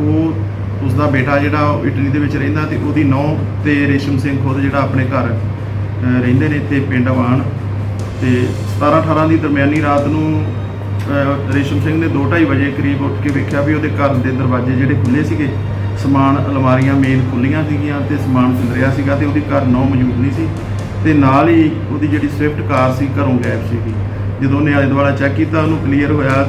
ਉਹ ਉਸ ਦਾ ਬੇਟਾ ਜਿਹੜਾ ਉਹ ਇਟਲੀ ਦੇ ਵਿੱਚ ਰਹਿੰਦਾ ਤੇ ਉਹਦੀ ਨੌਂ ਤੇ ਰੇਸ਼ਮ ਸਿੰਘ ਖੁਦ ਜਿਹੜਾ ਆਪਣੇ ਘਰ ਰਹਿੰਦੇ ਨੇ ਇੱਥੇ ਪਿੰਡ ਆਵਾਨ ਤੇ 17 18 ਦੀ ਦਰਮਿਆਨੀ ਰਾਤ ਨੂੰ ਰੇਸ਼ਮ ਸਿੰਘ ਨੇ 2:30 ਵਜੇ ਕਰੀਬ ਉੱਠ ਕੇ ਵੇਖਿਆ ਵੀ ਉਹਦੇ ਘਰ ਦੇ ਦਰਵਾਜ਼ੇ ਜਿਹੜੇ ਖੁੱਲੇ ਸੀਗੇ, ਸਮਾਨ, ਅਲਮਾਰੀਆਂ ਮੇਨ ਖੁੱਲੀਆਂ ਸੀਗੀਆਂ ਤੇ ਸਮਾਨ ਖਿਲਰਿਆ ਸੀਗਾ ਤੇ ਉਹਦੀ ਘਰ ਨੌ ਮੌਜੂਦ ਨਹੀਂ ਸੀ। ਤੇ ਨਾਲ ਹੀ ਉਹਦੀ ਜਿਹੜੀ ਸਵਿਫਟ ਕਾਰ ਸੀ, ਘਰੋਂ ਗਾਇਬ ਸੀਗੀ। ਜਦੋਂ ਉਹਨੇ ਆਲੇ ਦੁਆਲਾ ਚੈੱਕ ਕੀਤਾ, ਉਹਨੂੰ ਕਲੀਅਰ ਹੋਇਆ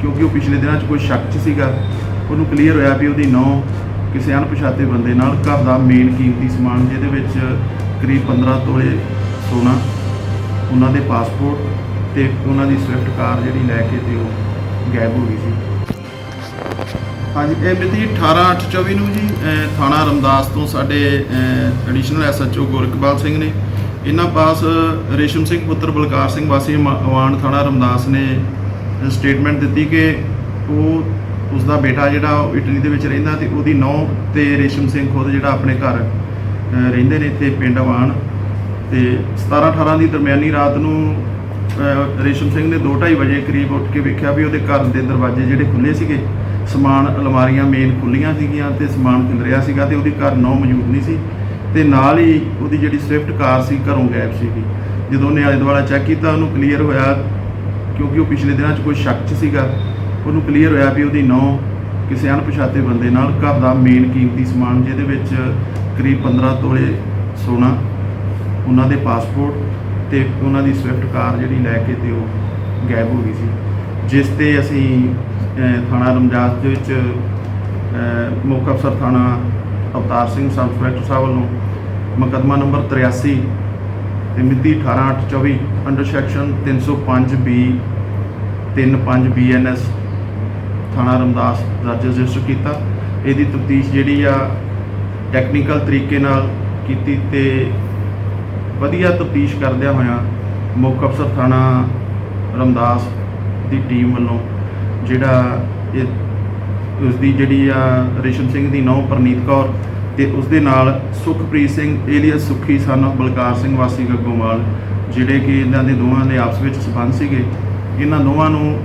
ਕਿਉਂਕਿ ਉਹ ਪਿਛਲੇ ਦਿਨਾਂ 'ਚ ਕੋਈ ਸ਼ੱਕ 'ਚ ਸੀਗਾ। ਉਹਨੂੰ ਕਲੀਅਰ ਹੋਇਆ ਵੀ ਉਹਦੀ ਨੌ ਕਿਸੇ ਅਣਪਛਾਤੇ ਬੰਦੇ ਨਾਲ ਘਰ ਦਾ ਮੇਨ ਕੀਮਤੀ ਸਮਾਨ, ਜਿਹਦੇ ਵਿੱਚ ਕਰੀਬ 15 ਤੋਲੇ ਸੋਨਾ, ਉਹਨਾਂ ਦੇ ਪਾਸਪੋਰਟ ਤੇ ਉਹਨਾਂ ਦੀ ਸਵਿਫਟ ਕਾਰ ਜਿਹੜੀ ਲੈ ਕੇ ਤੇ ਉਹ ਗਾਇਬ ਹੋ ਗਈ ਸੀ। ਹਾਂਜੀ, ਇਹ ਮਿਤੀ 18/8/24 ਨੂੰ ਜੀ ਥਾਣਾ ਰਮਦਾਸ ਤੋਂ ਸਾਡੇ ਐਡੀਸ਼ਨਲ ਐਸਐਚਓ ਗੁਰਕਬਾਲ ਸਿੰਘ ਨੇ। ਇਹਨਾਂ ਪਾਸ ਰੇਸ਼ਮ ਸਿੰਘ ਪੁੱਤਰ ਬਲਕਾਰ ਸਿੰਘ ਵਾਸੀ ਮ- ਅਵਾਨ ਥਾਣਾ ਰਮਦਾਸ ਨੇ ਸਟੇਟਮੈਂਟ ਦਿੱਤੀ ਕਿ ਉਹ ਉਸ ਦਾ ਬੇਟਾ ਜਿਹੜਾ ਉਹ ਇਟਲੀ ਦੇ ਵਿੱਚ ਰਹਿੰਦਾ ਤੇ ਉਹਦੀ ਨੌਂ ਤੇ ਰੇਸ਼ਮ ਸਿੰਘ ਖੁਦ ਜਿਹੜਾ ਆਪਣੇ ਘਰ ਰਹਿੰਦੇ ਨੇ ਇੱਥੇ ਪਿੰਡ ਅਵਾਨ ਤੇ 17 18 ਦੀ ਦਰਮਿਆਨੀ ਰਾਤ ਨੂੰ ਰੇਸ਼ਮ ਸਿੰਘ ਨੇ 2:30 ਵਜੇ ਕਰੀਬ ਉੱਠ ਕੇ ਵੇਖਿਆ ਵੀ ਉਹਦੇ ਘਰ ਦੇ ਦਰਵਾਜ਼ੇ ਜਿਹੜੇ ਖੁੱਲੇ ਸੀਗੇ, ਸਮਾਨ, ਅਲਮਾਰੀਆਂ ਮੇਨ ਖੁੱਲੀਆਂ ਸੀਗੀਆਂ ਤੇ ਸਮਾਨ ਖਿਲ ਰਿਹਾ ਸੀਗਾ ਤੇ ਉਹਦੀ ਘਰ ਨੌ ਮੌਜੂਦ ਨਹੀਂ ਸੀ ਤੇ ਨਾਲ ਹੀ ਉਹਦੀ ਜਿਹੜੀ ਸਵਿਫਟ ਕਾਰ ਸੀ ਘਰੋਂ ਗਾਇਬ ਸੀਗੀ। ਜਦੋਂ ਉਹਨੇ ਆਲੇ ਦੁਆਲਾ ਚੈੱਕ ਕੀਤਾ ਉਹਨੂੰ ਕਲੀਅਰ ਹੋਇਆ ਕਿਉਂਕਿ ਉਹ ਪਿਛਲੇ ਦਿਨਾਂ 'ਚ ਕੋਈ ਸ਼ੱਕ 'ਚ ਸੀਗਾ ਉਹਨੂੰ ਕਲੀਅਰ ਹੋਇਆ ਵੀ ਉਹਦੀ ਨੌ ਕਿਸੇ ਅਣਪਛਾਤੇ ਬੰਦੇ ਨਾਲ ਘਰ ਦਾ ਮੇਨ ਕੀਮਤੀ ਸਮਾਨ, ਜਿਹਦੇ ਵਿੱਚ ਕਰੀਬ 15 ਤੋਲੇ ਸੋਨਾ, ਉਹਨਾਂ ਦੇ ਪਾਸਪੋਰਟ ਤੇ ਉਹਨਾਂ ਦੀ ਸਵਿਫਟ ਕਾਰ ਜਿਹੜੀ ਲੈ ਕੇ ਤੇ ਉਹ ਗਾਇਬ ਹੋ ਗਈ ਸੀ। ਜਿਸ ਤੇ ਅਸੀਂ ਥਾਣਾ ਰਮਦਾਸ ਦੇ ਵਿੱਚ ਮੁੱਖ ਅਫਸਰ ਥਾਣਾ ਅਵਤਾਰ ਸਿੰਘ ਸਬ ਇੰਸਪੈਕਟਰ ਸਾਹਿਬ ਵੱਲੋਂ ਮੁਕੱਦਮਾ ਨੰਬਰ 83 ਤੇ ਮਿਤੀ 18/8/24 ਅੰਡਰ ਸੈਕਸ਼ਨ 305 ਬੀ 35 ਬੀਐਨਐਸ ਥਾਣਾ ਰਮਦਾਸ ਰਾਜ ਰਜਿਸਟਰ ਕੀਤਾ। ਇਹਦੀ ਤਫਤੀਸ਼ ਜਿਹੜੀ ਆ ਟੈਕਨੀਕਲ ਤਰੀਕੇ ਨਾਲ ਕੀਤੀ ਤੇ ਵਧੀਆ ਤਫਤੀਸ਼ ਕਰਦਿਆਂ ਹੋਇਆਂ ਮੁੱਖ ਅਫਸਰ ਥਾਣਾ ਰਮਦਾਸ ਦੀ ਟੀਮ ਵੱਲੋਂ ਜਿਹੜਾ ਇਹ ਉਸ ਦੀ ਜਿਹੜੀ ਆ ਰੇਸ਼ਮ ਸਿੰਘ ਦੀ ਨੌਂ ਪ੍ਰਨੀਤ ਕੌਰ ਤੇ ਉਸ ਦੇ ਨਾਲ ਸੁਖਪ੍ਰੀਤ ਸਿੰਘ ਏਲੀਅਸ ਸੁਖੀ ਸਨ ਬਲਕਾਰ ਸਿੰਘ ਵਾਸੀ ਗੱਗੋਵਾਲ, ਜਿਹੜੇ ਕਿ ਇਹਨਾਂ ਦੇ ਦੋਵਾਂ ਦੇ ਆਪਸ ਵਿੱਚ ਸਬੰਧ ਸੀਗੇ, ਇਹਨਾਂ ਦੋਵਾਂ ਨੂੰ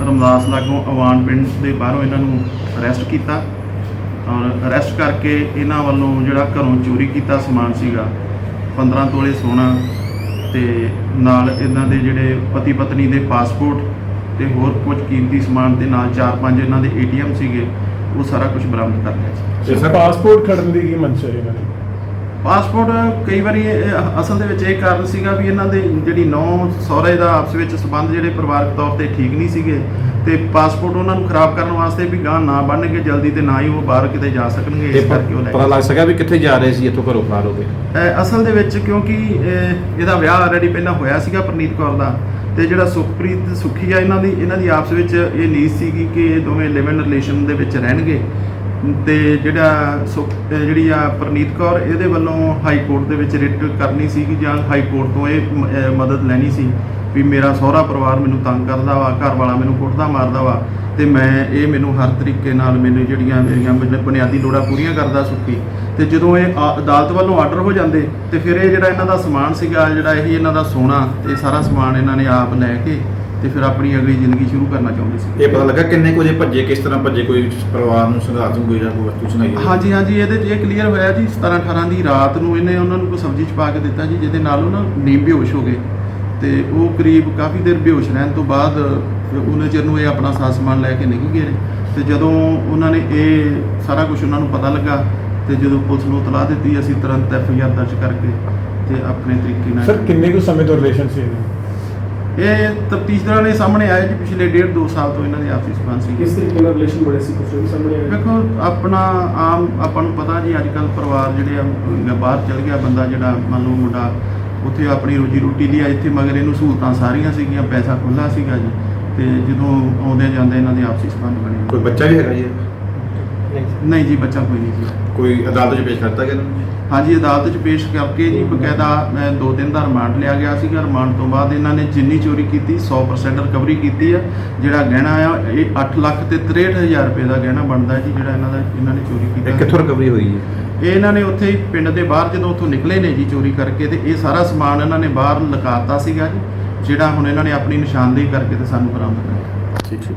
ਰਮਦਾਸ ਲਾਗੋਂ ਅਵਾਨ ਪਿੰਡ ਦੇ ਬਾਹਰੋਂ ਇਹਨਾਂ ਨੂੰ ਅਰੈਸਟ ਕੀਤਾ। ਔਰ ਅਰੈਸਟ ਕਰਕੇ ਇਹਨਾਂ ਵੱਲੋਂ ਜਿਹੜਾ ਘਰੋਂ ਚੋਰੀ ਕੀਤਾ ਸਮਾਨ ਸੀਗਾ 15 ਤੋਲੇ ਸੋਨਾ ਤੇ ਨਾਲ ਇਹਨਾਂ ਦੇ ਜਿਹੜੇ ਪਤੀ ਪਤਨੀ ਦੇ ਪਾਸਪੋਰਟ ਤੇ ਹੋਰ ਕੁਝ ਕੀਮਤੀ ਸਮਾਨ ਦੇ ਨਾਲ ਚਾਰ ਪੰਜ ਇਹਨਾਂ ਦੇ ਏਟੀਐਮ ਸੀਗੇ ਉਹ ਸਾਰਾ ਕੁਝ ਬਰਾਮਦ ਕਰ ਲਿਆ ਸੀ। ਤੇ ਸਰ ਪਾਸਪੋਰਟ ਖੜਨ ਦੀ ਕੀ ਮਨਸ਼ਾ ਹੈ ਇਹਨਾਂ ਦੀ? ਪਾਸਪੋਰਟ ਕਈ ਵਾਰੀ ਇਹ- ਅਸਲ ਦੇ ਵਿੱਚ ਇਹ ਕਾਰਨ ਸੀਗਾ ਵੀ ਇਹਨਾਂ ਦੇ ਜਿਹੜੀ ਨੌ ਸਹੁਰੇ ਦਾ ਆਪਸ ਵਿੱਚ ਸਬੰਧ ਜਿਹੜੇ ਪਰਿਵਾਰਕ ਤੌਰ ਤੇ ਠੀਕ ਨਹੀਂ ਸੀਗੇ ਤੇ ਪਾਸਪੋਰਟ ਉਹਨਾਂ ਨੂੰ ਖਰਾਬ ਕਰਨ ਵਾਸਤੇ ਵੀ ਗਾਂ ਨਾ ਬਣਨਗੇ ਜਲਦੀ ਤੇ ਨਾ ਹੀ ਉਹ ਬਾਹਰ ਕਿਤੇ ਜਾ ਸਕਣਗੇ ਇਸ ਕਰਕੇ ਉਹ ਲੈ ਪਤਾ ਲੱਗ ਸਕਿਆ ਵੀ ਕਿੱਥੇ ਜਾ ਰਹੇ ਸੀ ਇੱਥੋਂ ਘਰੋਂ ਫਰਾਰ ਹੋ ਗਏ। ਅਸਲ ਦੇ ਵਿੱਚ ਕਿਉਂਕਿ ਇਹਦਾ ਵਿਆਹ ਆਲਰੇਡੀ ਪਹਿਲਾਂ ਹੋਇਆ ਸੀਗਾ ਪ੍ਰਨੀਤ ਕੌਰ ਦਾ ਤੇ ਜਿਹੜਾ ਸੁਖਪ੍ਰੀਤ ਸੁਖੀ ਆ ਇਹਨਾਂ ਦੀ ਇਹਨਾਂ ਦੀ ਆਪਸ ਵਿੱਚ ਇਹ ਨੀਤ ਸੀਗੀ ਕਿ ਇਹ ਦੋਵੇਂ ਲਿਵ ਇਨ ਰਿਲੇਸ਼ਨ ਦੇ ਵਿੱਚ ਰਹਿਣਗੇ। ਤੇ ਜਿਹੜਾ ਸੁਖ ਅਹ ਜਿਹੜੀ ਆ ਪ੍ਰਨੀਤ ਕੌਰ, ਇਹਦੇ ਵੱਲੋਂ ਹਾਈ ਕੋਰਟ ਦੇ ਵਿੱਚ ਰਿਟ ਕਰਨੀ ਸੀਗੀ ਜਾਂ ਹਾਈ ਕੋਰਟ ਤੋਂ ਇਹ ਮ- ਅਹ ਮਦਦ ਲੈਣੀ ਸੀ ਵੀ ਮੇਰਾ ਸਹੁਰਾ ਪਰਿਵਾਰ ਮੈਨੂੰ ਤੰਗ ਕਰਦਾ ਵਾ, ਘਰ ਵਾਲਾ ਮੈਨੂੰ ਕੁੱਟਦਾ ਮਾਰਦਾ ਵਾ ਤੇ ਮੈਂ ਇਹ ਮੈਨੂੰ ਹਰ ਤਰੀਕੇ ਨਾਲ ਮੈਨੂੰ ਜਿਹੜੀਆਂ ਮੇਰੀਆਂ ਮਤਲਬ ਬੁਨਿਆਦੀ ਲੋੜਾਂ ਪੂਰੀਆਂ ਕਰਦਾ ਸੁੱਖੀ। ਤੇ ਜਦੋਂ ਇਹ ਆ- ਅਦਾਲਤ ਵੱਲੋਂ ਆਰਡਰ ਹੋ ਜਾਂਦੇ, ਤੇ ਫਿਰ ਇਹ ਜਿਹੜਾ ਇਹਨਾਂ ਦਾ ਸਮਾਨ ਸੀਗਾ, ਜਿਹੜਾ ਇਹੀ ਇਹਨਾਂ ਦਾ ਸੋਨਾ ਤੇ ਸਾਰਾ ਸਮਾਨ ਇਹਨਾਂ ਨੇ ਆਪ ਲੈ ਕੇ ਤੇ ਫਿਰ ਆਪਣੀ ਅਗਲੀ ਜ਼ਿੰਦਗੀ ਸ਼ੁਰੂ ਕਰਨਾ ਚਾਹੁੰਦੇ ਸੀ। ਇਹ ਪਤਾ ਲੱਗਾ ਕਿੰਨੇ ਕੁ ਵਜੇ ਭੱਜੇ ਕਿਸ ਤਰ੍ਹਾਂ ਭੱਜੇ ਕੋਈ ਪਰਿਵਾਰ ਨੂੰ ਸੰਘਾਤ ਨੂੰ ਕੋਈ ਜਾਂ ਕੋਈ ਵਸਤੂ ਸੁਣਾਈ? ਹਾਂਜੀ ਹਾਂਜੀ ਇਹਦੇ 'ਚ ਇਹ ਕਲੀਅਰ ਹੋਇਆ ਜੀ 17 18 ਦੀ ਰਾਤ ਨੂੰ ਇਹਨੇ ਉਹਨਾਂ ਨੂੰ ਕੋਈ ਸਬਜ਼ੀ ਚ ਪਾ ਕੇ ਦਿੱਤਾ ਜੀ ਜਿਹਦੇ ਨਾਲ ਉਹ ਨਾ ਨੀਂਦ ਬੇਹੋਸ਼ ਹੋ ਗਏ। ਤੇ ਉਹ ਕਰੀਬ ਕਾਫੀ ਦੇਰ ਬੇਹੋਸ਼ ਰਹਿਣ ਤੋਂ ਬਾਅਦ ਉਹਨੇ ਚਿਰ ਨੂੰ ਇਹ ਆਪਣਾ ਸਾਰਾ ਸਮਾਨ ਲੈ ਕੇ ਨਿਕਲ ਗਏ ਨੇ। ਤੇ ਜਦੋਂ ਉਹਨਾਂ ਨੇ ਇਹ ਸਾਰਾ ਕੁਝ ਉਹਨਾਂ ਨੂੰ ਪਤਾ ਲੱਗਾ ਤੇ ਜਦੋਂ ਪੁਲਿਸ ਨੂੰ ਇਤਲਾਹ ਦਿੱਤੀ ਅਸੀਂ ਤੁਰੰਤ ਐਫ ਆਈ ਆਰ ਦਰਜ ਕਰਕੇ ਤੇ ਆਪਣੇ ਤਰੀਕੇ ਨਾਲ ਸਰ ਕਿੰਨੇ ਕੁ ਸਮੇਂ ਤੋਂ ਰਿਲੇਸ਼ਨ ਸੀ ਇਹਦੇ? ਇਹ ਤਫਤੀਸ਼ਦਾਰਾਂ ਦੇ ਸਾਹਮਣੇ ਆਇਆ ਜੀ ਪਿਛਲੇ ਡੇਢ ਦੋ ਸਾਲ ਤੋਂ ਇਹਨਾਂ ਦੇ ਆਪਸੀ ਸਬੰਧ ਸੀ ਕਿਸ ਤਰੀਕੇ ਨਾਲ ਰਿਲੇਸ਼ਨ ਬੜੇ ਸੀ? ਕੁਝ ਵੀ ਸਾਹਮਣੇ ਆਇਆ? ਵੇਖੋ ਆਪਣਾ ਆਮ ਆਪਾਂ ਨੂੰ ਪਤਾ ਜੀ ਅੱਜ ਕੱਲ ਪਰਿਵਾਰ ਜਿਹੜੇ ਆ ਬਾਹਰ ਚਲ ਗਿਆ ਬੰਦਾ ਜਿਹੜਾ ਮੰਨ ਲਓ ਮੁੰਡਾ ਉੱਥੇ ਆਪਣੀ ਰੋਜੀ ਰੋਟੀ ਲਈ ਆ ਇੱਥੇ ਮਗਰ ਇਹਨੂੰ ਸਹੂਲਤਾਂ ਸਾਰੀਆਂ ਸੀਗੀਆਂ ਪੈਸਾ ਖੁੱਲਾ ਸੀਗਾ ਜੀ। ਤੇ ਜਦੋਂ ਆਉਂਦੇ ਜਾਂਦੇ ਇਹਨਾਂ ਦੇ ਆਪਸੀ ਸੰਬੰਧ ਬਣੇ। ਕੋਈ ਬੱਚਾ ਵੀ ਹੈਗਾ ਜੀ? ਨਹੀਂ ਜੀ ਬੱਚਾ ਕੋਈ ਨਹੀਂ ਜੀ। ਕੋਈ ਅਦਾਲਤ 'ਚ ਪੇਸ਼ ਕਰਤਾ ਗਿਆ ਇਹਨਾਂ ਨੂੰ? ਹਾਂਜੀ ਅਦਾਲਤ 'ਚ ਪੇਸ਼ ਕਰਕੇ ਜੀ ਬਕਾਇਦਾ ਮੈਂ ਦੋ ਦਿਨ ਦਾ ਰਿਮਾਂਡ ਲਿਆ ਗਿਆ ਸੀਗਾ। ਰਿਮਾਂਡ ਤੋਂ ਬਾਅਦ ਇਹਨਾਂ ਨੇ ਜਿੰਨੀ ਚੋਰੀ ਕੀਤੀ 100% ਰਿਕਵਰੀ ਕੀਤੀ ਆ। ਜਿਹੜਾ ਗਹਿਣਾ ਆ ਇਹ 8 ਲੱਖ ਤੇ 63000 ਰੁਪਏ ਦਾ ਗਹਿਣਾ ਬਣਦਾ ਜੀ ਜਿਹੜਾ ਇਹਨਾਂ ਦਾ ਇਹਨਾਂ ਨੇ ਚੋਰੀ ਕੀਤਾ। ਇਹ ਕਿੱਥੋਂ ਰਿਕਵਰੀ ਹੋਈ ਹੈ? ਇਹ ਇਹਨਾਂ ਨੇ ਉੱਥੇ ਹੀ ਪਿੰਡ ਦੇ ਬਾਹਰ ਜਦੋਂ ਉੱਥੋਂ ਨਿਕਲੇ ਨੇ ਜੀ ਚੋਰੀ ਕਰਕੇ ਤੇ ਇਹ ਸਾਰਾ ਸਮਾਨ ਇਹਨਾਂ ਨੇ ਬਾਹਰ ਲਗਾਤਾ ਸੀਗਾ ਜੀ ਜਿਹੜਾ ਹੁਣ ਇਹਨਾਂ ਨੇ ਆਪਣੀ ਨਿਸ਼ਾਨਦੇਹੀ ਕਰਕੇ ਤੇ ਸਾਨੂੰ ਬਰਾਮਦ ਕਰਿਆ ਠੀਕ ਠੀਕ।